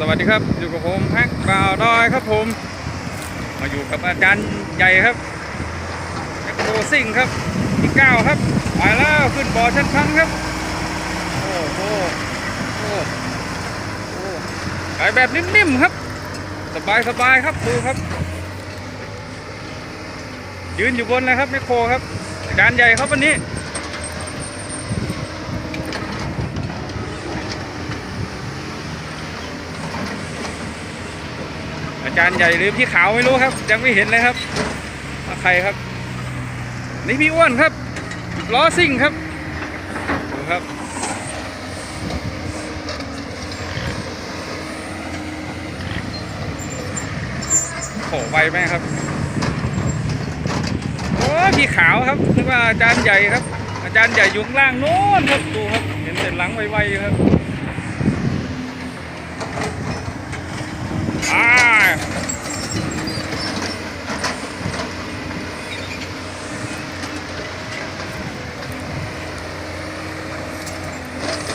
สวัสดีครับอยู่กับผมแพ็กบ่าวดอยครับผม มาอยู่กับอาจารย์ใหญ่ครับแพ็กโบซิ่งครับที่เก้าครับไปแล้วขึ้นบ่อชั้นครั้งครับโอ้โหโอ้โหไปแบบนิ่มๆครับ สบายสบายๆครับดูครับ ยืนอยู่บนนะครับแมคโครครับอาจารย์ใหญ่ครับวันนี้ จารย์ใหญ่หรือพี่ขาวไม่รู้ครับ ยังไม่เห็นเลยครับใครครับ นี่พี่อ้วนครับล้อซิ่งครับดูครับโหไวไหมครับโอ้พี่ขาวครับนึกว่าอาจารย์ใหญ่ครับ อาจารย์ใหญ่อยู่ข้างล่างโน้นครับดูครับ เห็นแต่หลังไวๆครับอ่า โอ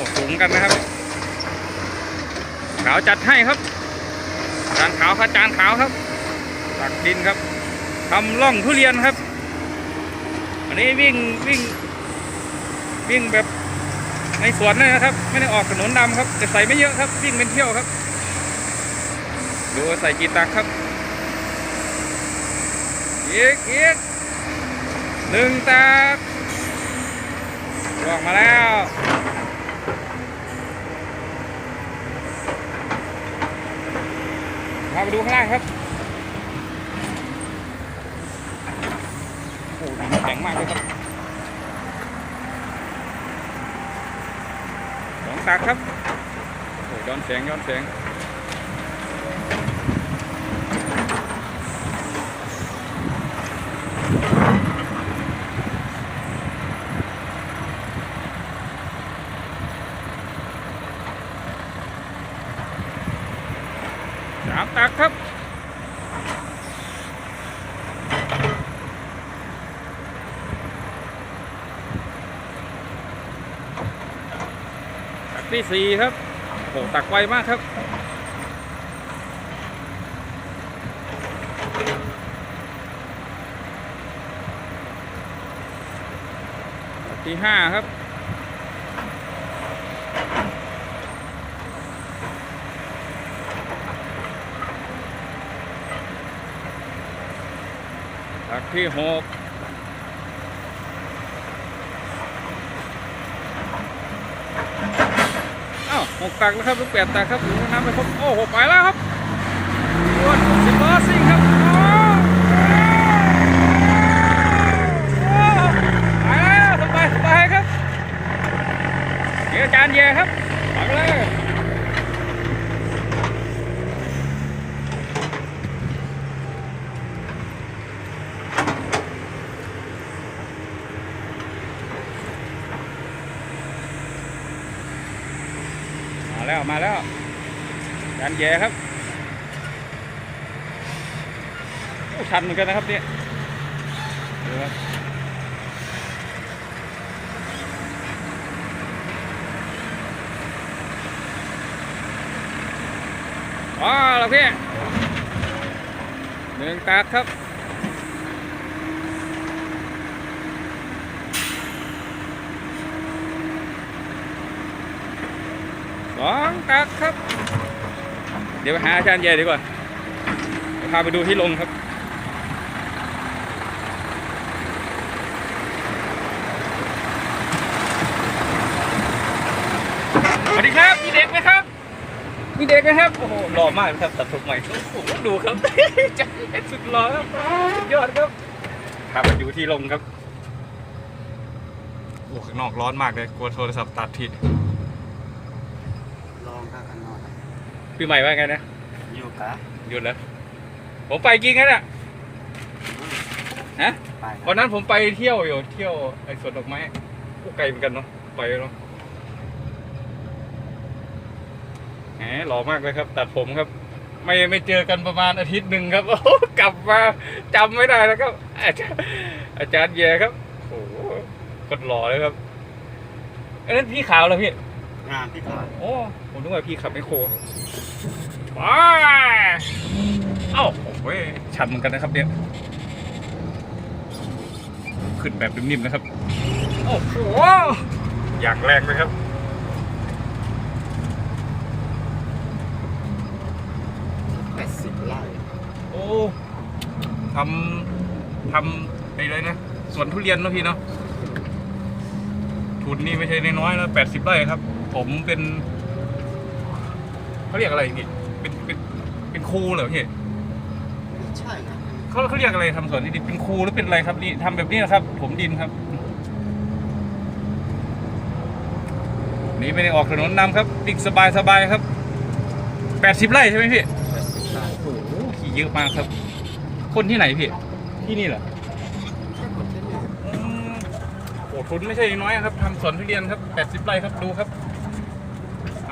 ้สูงกันนะครับ ขาวจัดให้ครับ จานขาวครับจานขาวครับตักดินครับทำร่องทุเรียนครับ อันนี้วิ่งวิ่ง วิ่งแบบในสวนเลยนะครับ ไม่ได้ออกถนนดำครับแต่ใส่ไม่เยอะครับ วิ่งเป็นเที่ยวครับ ดูใส่กี่ตักครับอีกอีกหนึ่งตักลวงมาแล้วพาไปดูข้างล่างครับโอ้โหดินแข็งมากเลยครับสองตักครับโอ้โหย้อนแสงย้อนแสง ตักครับ ตักที่สี่ครับโอ้โหตักไวมากครับตักที่ห้าครับ ที่หกอ้าวหกตักแล้วครับลูกแปดตักครับดูน้ำไปครบโอ้โหไปแล้วครับอ้วนสิบล้อซิ่งครับไปแล้วสบายสบายครับเดี๋ยวจารย์แย่ครับไปเลย มาแล้วมาแล้วยันแย่ครับชันเหมือนกันนะครับเนี่ยดูครับว้าวแล้วพี่หนึ่งตักครับ สองตักครับ เดี๋ยวหาอาจารย์ใหญ่ดีกว่าพาไปดูที่ลงครับสวัสดีครับ มีเด็กไหมครับ มีเด็กไหมครับ โอ้โหหล่อมากครับตัดผมใหม่โอ้โหดูครับจะสุดหล่อครับยอดครับพาไปดูที่ลงครับโอ้ข้างนอกร้อนมากเลยกลัวโทรศัพท์ตัดทีล องข้างนอกพี่ใหม่ว่าไงนะ อยู่กะหยุดแล้ว ผมไปกินกันอะ ฮะ ไปวันนั้นผมไปเที่ยวอยู่เที่ยวไอ้สวนดอกไม้ก็ไกลเหมือนกันเนาะไปเนาะแหมหล่อมากเลยครับ ตัดผมครับ ไม่ไม่เจอกันประมาณอาทิตย์หนึ่งครับโอ้โหกลับมาจำไม่ได้แล้วครับ อาจารย์อาจารย์แย่ครับโอ้โหกดหล่อเลยครับอันนั้นพี่ขาวแล้วพี่ งานพี่ขาวโอ้ผมนึกว่าพี่ขับไมคโครว้าเอ้าโอ้ยชันเหมือนกันนะครับเนี่ยขึ้นแบบนิ่มๆนะครับ โอ้โหอย่างแรงเลยครับแปดสิบไร่โอ้ทำทำไปเลยนะสวนทุเรียนเนอะพี่เนาะทุนนี่ไม่ใช่น้อยๆนะแปดสิบไร่ครับ ผมเป็นเขาเรียกอะไรพี่เป็นเป็นเป็นครูเหรอพี่ไม่ใช่นะเขาเขาเรียกอะไรทำสวนนี่ดินเป็นครูหรือเป็นอะไรครับนี่ทำแบบนี้นะครับ ผมดินครับนี่ไม่ได้ออกถนนนำครับดิ่งสบายสบายๆครับแปดสิบไร่ใช่ไหมพี่แปดสิบไร่โอ้โหขี่เยอะมากครับ คนที่ไหนพี่ที่นี่เหรอแค่คนที่นี่อืมโอ้ทุนไม่ใช่น้อยครับทำสวนทุเรียนครับแปดสิบไร่ครับดูครับ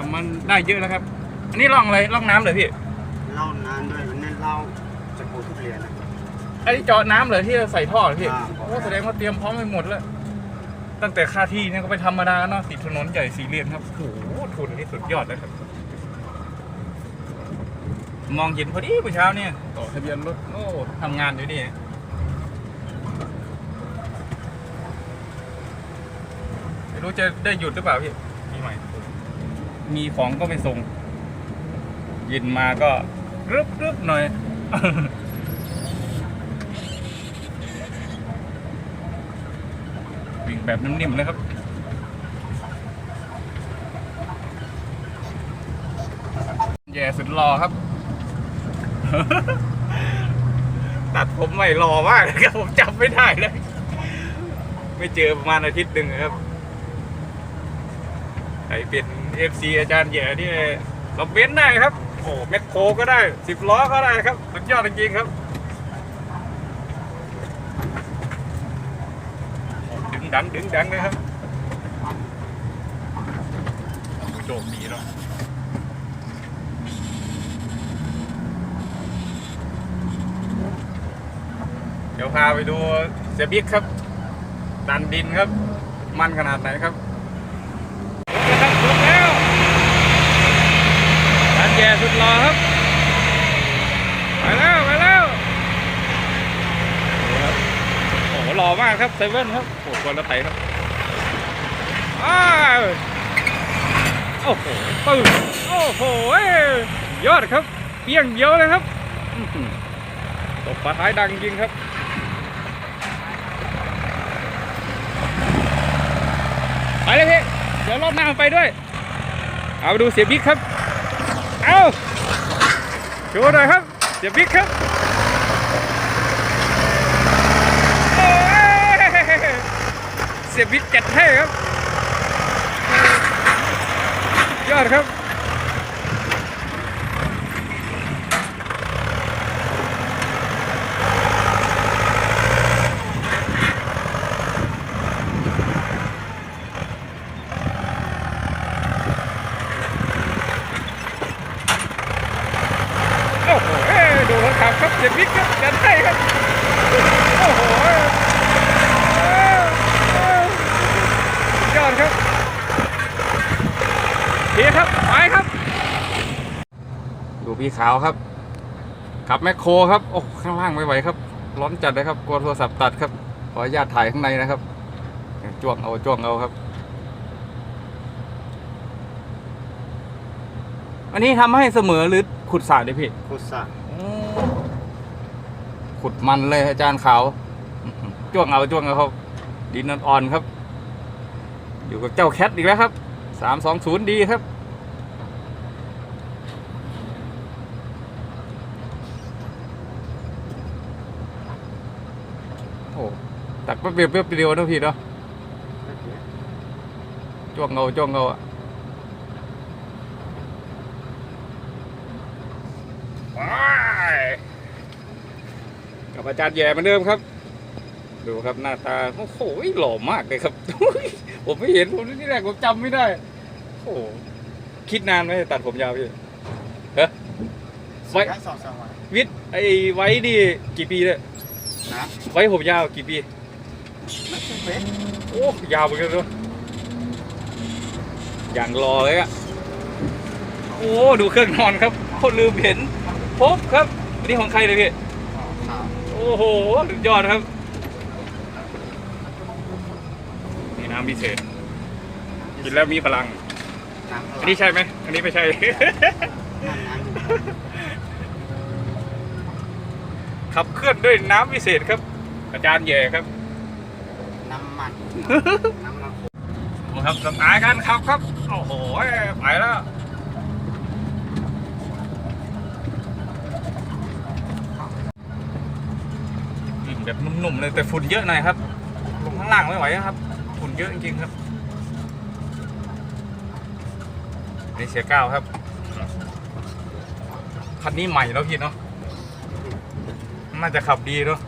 ทำมันได้เยอะแล้วครับ อันนี้ร่องอะไรร่องน้ำเลยพี่เล่านานด้วยวันนี้เล่าจะปลูกทุเรียนนะ อันนี้เจาะน้ำเลยที่ใส่ท่อเหรอพี่อ่า โอ้แสดงว่าเตรียมพร้อมไปหมดแล้ว ตั้งแต่ค่าที่เนี่ยก็ไปธรรมดาเนาะติดถนนใหญ่สี่เลนครับโอ้โหทุนนี่สุดยอดเลยครับ มองเห็นพอดีเมื่อเช้าเนี่ยต่อทะเบียนรถโอ้ทำงานอยู่นี่ ไม่รู้จะได้หยุดหรือเปล่าพี่ปีให มีของก็ไปส่ง เย็นมาก็รึบรึบหน่อย วิ่งแบบนิ่มๆนะครับแย่สุดรอครับ ตัดผมไม่รอมากเลยครับผมจำไม่ได้เลย ไม่เจอประมาณอาทิตย์หนึ่งครับ รเป็นเอฟซีอาจารย์แย่ที่คอมเมนได้ครับโอ้แมคโครก็ได้สิบล้อก็ได้ครับสุดยอดจริงๆครับดึงดังดึงดังเลยครับโจมดีเนาะเดี๋ยวพาไปดูเสียบิ๊กครับ ดันดินครับ มันขนาดไหนครับลงแล้ว แย่สุดรอครับ ไปแล้วไปแล้วโอ้โหหล่อมากครับเซเว่นครับโอ้โหคนละไถครับอ้าวโอ้โหปึ้งโอ้โหยอดครับเปี้ยงเดียวเลยครับตบปลาท้ายดังจริงครับไปเลยพี่เดี๋ยวรอบหน้าไปด้วย เอาไปดูเสียบิ๊กครับ เอาโชว์หน่อยครับเสียบิ๊กครับเสียบิ๊กจัดให้ครับยอดครับ โอ้โหเอ้ยดูคนขับครับ เสียบิ๊กครับจัดให้ครับ โอ้โหเอ้ยอดครับเฮียครับ ไปครับ ดูพี่ขาวครับขับแมคโครครับ โอ้ ข้างล่างไม่ไหวครับ ร้อนจัดเลยครับ กลัวโทรศัพท์ตัดครับ ขออนุญาตถ่ายข้างในนะครับ จ้วงเอา จ้วงเอาครับ อันนี้ทำให้เสมอหรือขุดสระดิพี่ พุทรา ขุดมันเลยอาจารย์ขาวจ้วงเอาจ้วงเอาครับดินอ่อนๆครับ อยู่กับเจ้าแคทอีกแล้วครับสามสองศูนย์ดีครับโอ้ตักแป๊บเดียวแป๊บเดียวนะพี่เนาะจ้วงเอาจ้วงเอาอะว้าย กับอาจารย์แย่เหมือนเดิมครับ ดูครับหน้าตาโอ้โหหล่อมากเลยครับผมไม่เห็นผมที่แรกผมจำไม่ได้โอ้โหคิดนานไหมตัดผมยาวพี่เฮ้ยไว้ได้สองสามวันวิทย์ไอ้ไว้นี่กี่ปีเนี่ยนะไว้ผมยาวกี่ปีไม่ใช่เป๊ะโอ้ยาวเหมือนกันเลยอย่างรอเลยอะโอ้ ดูเครื่องนอนครับลืมเห็นพบครับอันนี้ของใครเลยพี่ครับ โอ้โหสุดยอดครับ นี่น้ำพิเศษ กินแล้วมีพลัง น้ำอันนี้ใช่ไหม อันนี้ไม่ใช่น้ำน้ำขับเคลื่อนด้วยน้ำพิเศษครับ อาจารย์แย่ครับ น้ำมัน น้ำมันโอ้ครับสไตล์การขับครับ โอ้โห ไปแล้ว แบบนุ่มๆเลยแต่ฝุ่นเยอะหน่อยครับ ลงข้างล่างไม่ไหวครับ ฝุ่นเยอะจริงๆครับนี่เสียเก้าครับ คันนี้ใหม่แล้วพี่เนาะ น่าจะขับดีเนาะ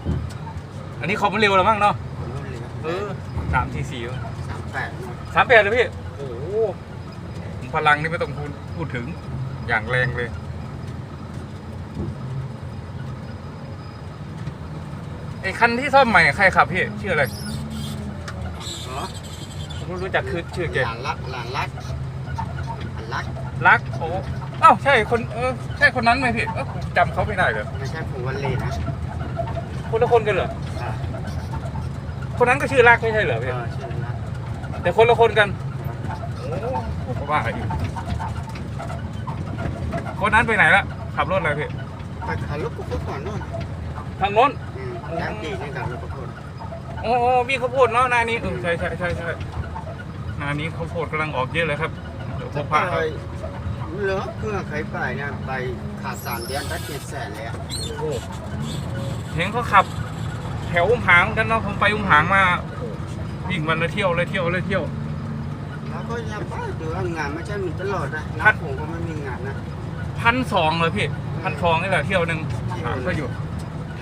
อันนี้เขาไม่เร็วแล้วมั้งเนาะรุ่นเลยครับเออสามทีสี่สามแปดสามแปดเลยพี่ โอ้โหพลังนี่ไม่ต้องพูดพูดถึงอย่างแรงเลย ไอ้คันที่ซ่อมใหม่ใครขับพี่ชื่ออะไรเหรอผมไม่รู้จักคือชื่อแกหลานรักหลานรักหลานรักรักโอ้เอ้าใช่คนเออใช่คนนั้นไหมพี่เออผมจำเขาไม่ได้เลยไม่ใช่ผมวันเลนะคนละคนกันเหรออ่าคนนั้นก็ชื่อรักไม่ใช่เหรอเอพี่อชื่อรักแต่คนละคนกันโอ้ผมก็ว่าอยู่คนนั้นไปไหนละขับรถอะไรพี่ไปขับรถกุ๊กก่อนนู่นทางโน้น อืมย่างดีนี่กับรถกุ๊กโอ้โอ้มีข้าวโพดเนาะนานี้เออใช่ใช่ใช่ใช่นานี้ข้าวโพดกำลังออกเยอะเลยครับเดี๋ยวพจะบไปพระครับเหลือเพื่อใครไปเนี่ยไปขาดสามเดือนได้เจ็ดแสนเลยอะโอ้เห็นเขาขับ แถวอุ้มหางกันเนาะผมไปอุ้มหางมาโอ้โหวิ่งวันละเที่ยวเลยเที่ยวเลยเที่ยว แล้วก็ยังไปดูว่างานไม่ใช่มีตลอดนะพันัดดผมก็ไม่มีงานนะพันสองเลยพี่พันสองนี่แหละเที่ยวหนึ่งถามก็อยู่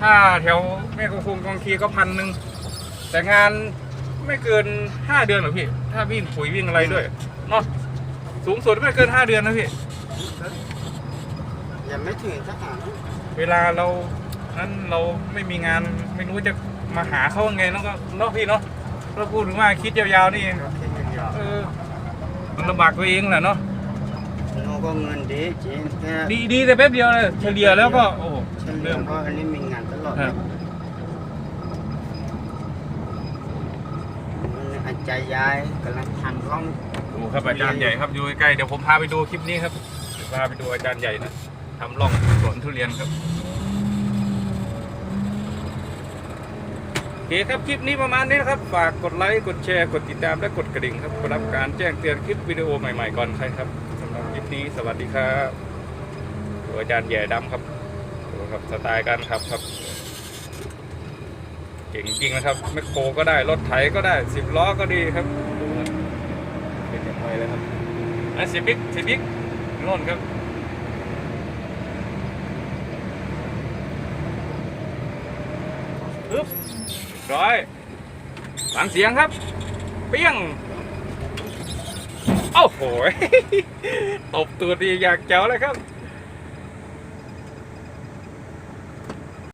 ถ้าแถวแม่กงคงกองทีก็พันหนึ่งแต่งานไม่เกินห้าเดือนหรอพี่ ถ้าวิ่งปุ๋ยวิ่งอะไรด้วยเนาะสูงสุดไม่เกินห้าเดือนนะพี่ยังไม่ถึงทหารเวลาเรานั้นเราไม่มีงานไม่รู้จะมาหาเขายังไงเนาะก็เนาะพี่เนาะเราพูดถึงว่าคิดยาวๆนี่โอเคเงินเยอะเออมันลำบากตัวเองแหละเนาะโนก็เงินดีจริงแค่ดีดีแต่แป๊บเดียวเลยเฉลี่ยแล้วก็โอ้โหเฉลี่เริ่ยมเพราะอันนี้มีงานตลอด ครันะบมันอาจารย์ยายกำลังทำร่องดูครับอาจารย์ใหญ่ครับอยู่ใกล้ๆเดี๋ยวผมพาไปดูคลิปนี้ครับเดี๋ยวพาไปดูอาจารย์ใหญ่นะทำร่องสวนทุเรียนครับโอเคครับคลิปนี้ประมาณนี้นะครับ ฝากกดไลค์กดแชร์กดติดตามและกดกระดิ่งครับเพื่อรับการแจ้งเตือนคลิปวิดีโอใหม่ๆก่อนใครครับสำหรับคลิปนี้สวัสดีครับดูอาจารย์ใหญ่ดำครับดูครับสไตล์การขับครับ เก่งจริงนะครับแมคโครก็ได้รถไถก็ได้สิบล้อก็ดีครับดูครับเป็นอย่างไรเลยครับอันสิบิ๊กสิบิ๊กน่นครับปึ๊บร้อยฟังเสียงครับ เปี้ยงโอ้โหตบตัวดีอยากเจ้าเลยครับ